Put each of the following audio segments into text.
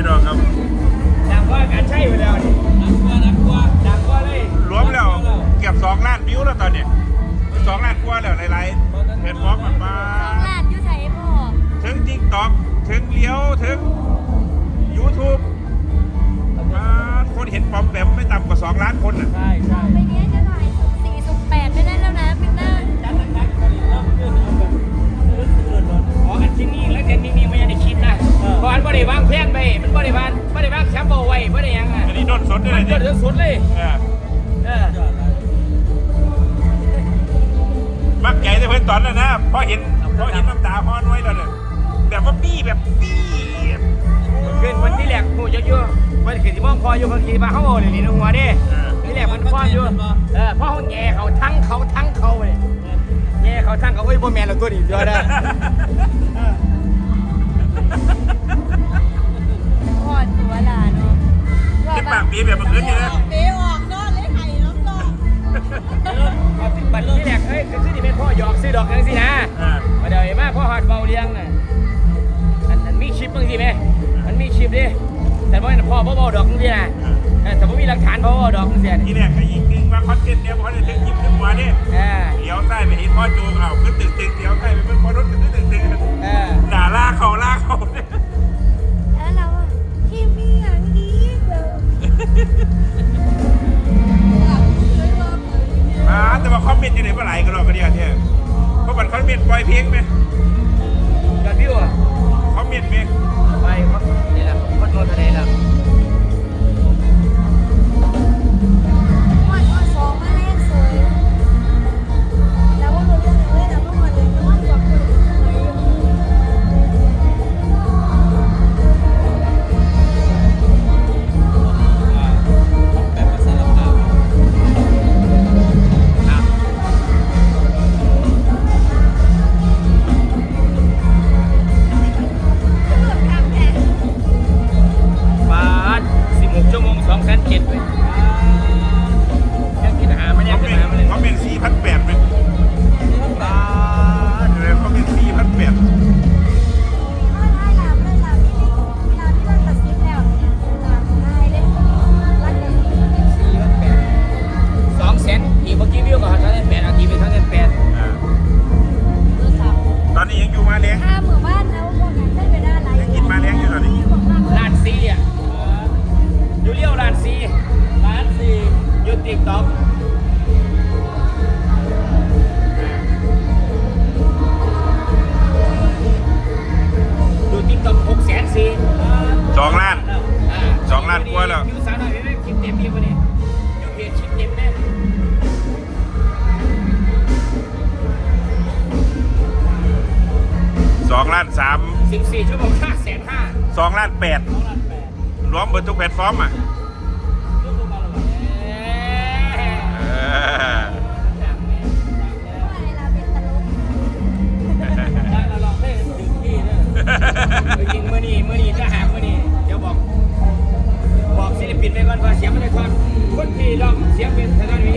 พี่น้องครับ ดังกว่าการใช้ไปแล้วนี่ดังกว่าดังกว่าดังกว่าเลยรวมแล้วเกือบสองล้านวิวแล้วตอนเนี้ยสองล้านกว่าแล้วหลายๆเพจบล็อกมันมาลาดอยู่ใส่พ่อถึงทิกต็อกถึงเลี้ยวถึงยูทูบมาคนเห็นปอมแปมไม่ต่ำกว่าสองล้านคนอะ ยมันเลยเดืเนี่อยดสุดเลยเออเออมักใหญ่แต่เพิ่นตอนนั้นนะพอเห็นพอเห็นน้ำตาฮ้อนไว้แล้วเนี่ยแบบว่าปี้แบบปี้แบบขึ้นวันที่แรกหูเยอะๆวันขึ้นที่มองคออยู่บางทีมาเขาเอาเลยนี่หัวเด้เออที่แรกมันฟ้อนอยู่เออพ่อเขาแง่เขาทั้งเขาทั้งเขาเลยแง่เขาทั้งเขาเฮ้ยบ่แม่นแล้วตัวนี้ตัวได้พอดตัวหลานเนาะ ว่าเป็นแบปากบปีแบบเมื่อคืนนี่นะเป๋ออกนอนเลยไข่น้ำนองเอาที่บัตรที่แรกเฮ้ยคือที่นี่เป็นพ่อหยอกซื้อดอกจังสินะอ่ามาเดี๋ยวไอ้มาพ่อหอดเบาเลี้ยงน่ะอันอันมีคลิปบางทีไหมมันมีคลิปดิแต่ว่าพ่อพ่อเบาดอกจังสินะเออแต่ผมมีหลักฐานพ่อเบาดอกจังสิที่แรกไอ้ยิงนึงว่าคอนเทนต์เนี่ยพอได้ถึงยิ้มถึงหัวเนี่ยเออเลี้ยวใต้ไปเห็นพ่อโจงเอาขึ้นตึกตึกเลี้ยวใต้ไปเป็นพ่อรถขึ้นตึกตึกเออด่าล่าเขาล่าเขาเนี่ย เลี้ยงถ้าหมู่บ้านแล้วพวกนั้นได้ไปได้อะไรยังกินมาเลี้ยงอยู่ตอนนี้ล้านสี่อะอยู่เลี้ยวล้านสี่ล้านสี่อยู่ติ๊กต็อกดูติ๊กต็อกหกแสนสี่ส 24 ชั่วโมง5แสนห้าสองล้านแปดสองล้านแปดรวมเบนทุกแพลตฟอร์มอะได้เราลองเต้นดิ้งกี้ด้วยไปยิงมือนี่มือนี่จหามือนี่เดี๋ยวบอก บอกศิลปินไปก่ว่าเสียงมันจะทอนคนพี่ลองเสียงเป็นทางด้านว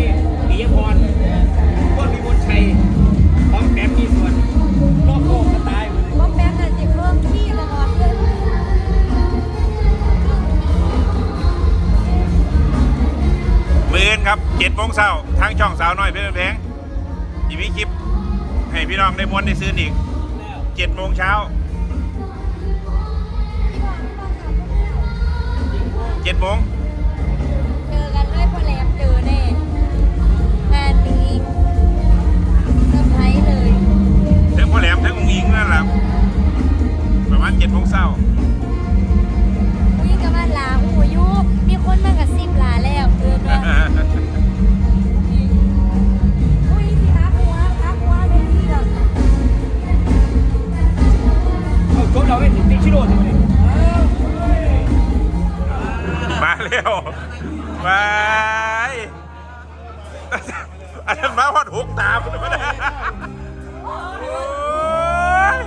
งเช้าทางช่องสาวน้อยเพชรแพงอีมีคลิป ให้พี่น้องได้ม้วนได้ซื้ออีกเจ็ดโมงเช้าเจ็ดโมงเจอกันด้วยพอแหลมเจอแน่งานนี้เซอร์ไพรส์เลยทั้งพ่อแหลมทั้งองค์หญิงนั่นแหละประ มาเร็วไปอันนั้นมาพอดหกตามเลยนะโอ้ย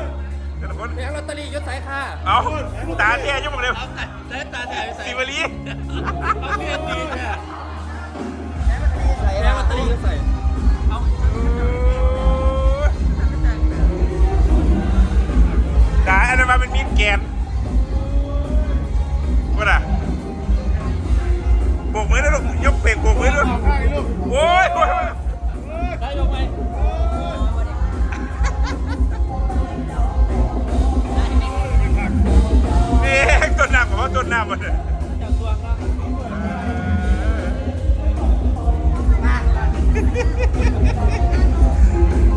แต่ละคนแผงลอตเตอรี่ยศสายค่าเอาตาเตี้ยยุ่งเร็วแต่ตาถ่ายไปใส่สิวลีเอาเมียตีเนี่ยแผงลอตเตอรี่ยศใส่ตาอันนั้นมาเป็นมีดแกน บกมือวยลูกยกเปกโบกมือด้วยโอ้ยต้นน้ำผมว่าต้นน้ำมันเนี่ยจาก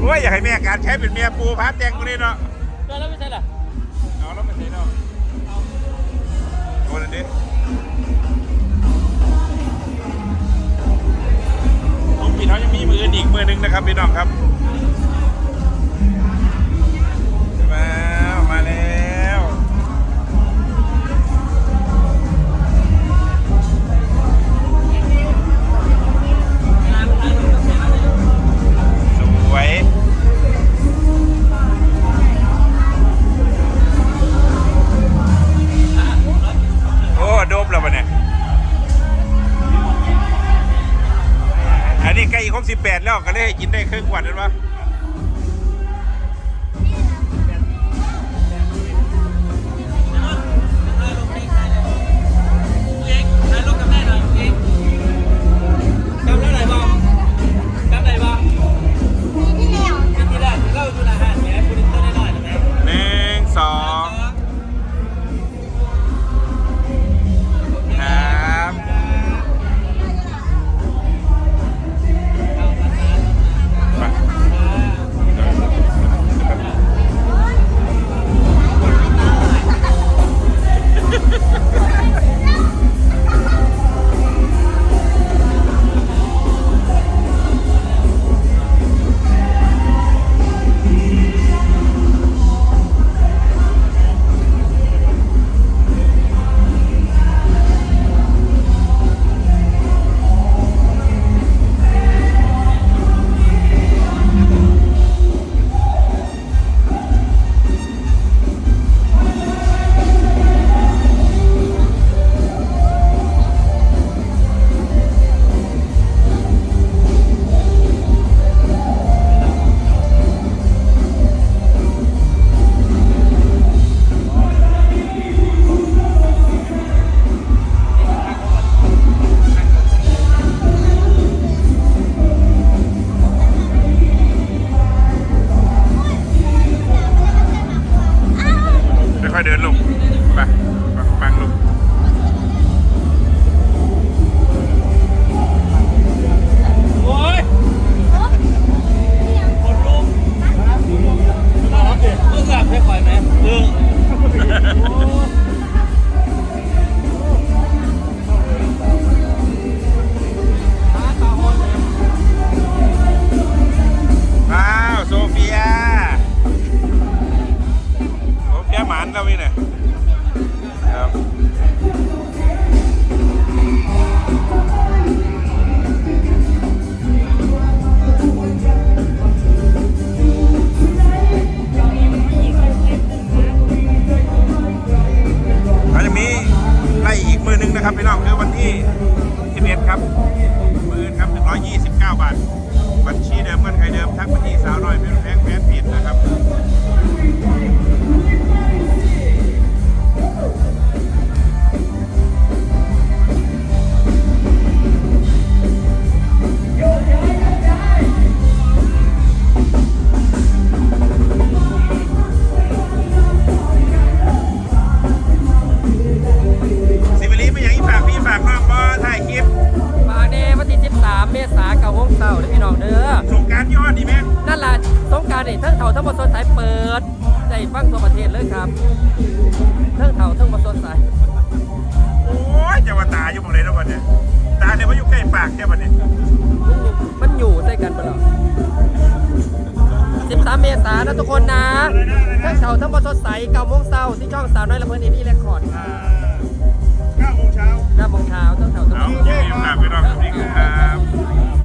โอ้ยอยากให้เมียการใช้เป็นเมียปูพัดแจงกูนี่เนาะแล้วไม่ใช่หรอเอาแล้วไม่ใช่เนาะเอาโดนนนี้ องยังมีมืออื่นอีกมือหนึงนะครับพี่น้องครับมามาแล้วสวยโอ้โดบแล้วปะเนี่ย สิบแปดแล้วก็เลยให้กินได้ครึ่งวันแล้วะาโมงเช้าเด้อพี่น้องเด้อสงกรารยอดดีไหมนั่นล่ะสงกรารนี่ทั้งเถ่าทั้งบนสดใสเปิดได้ฟังทั่วประเทศเลยครับทั้งเถ่าทั้งบนสดใสโอ้ยจะว่าตาอยู่หมดเลยนะวันเนี้ยตาเนี่ยมาอยู่ใกล้ปากแค่วันเนี้ยมันอยู่ใส่กันปะเหรอ13 เมษายนนะทุกคนนะทั้งเถ่าทั้งบนสดใสเก้าโมงเช้าที่ช่องสาวน้อยละเพิ่นเอมี่เรคคอร์ดค่ะเก้าโมงเช้า9โมงเช้าทั้งเถ่าทั้งเอาบนเยี่ยมฝากพี่น้องครับนี่ครับ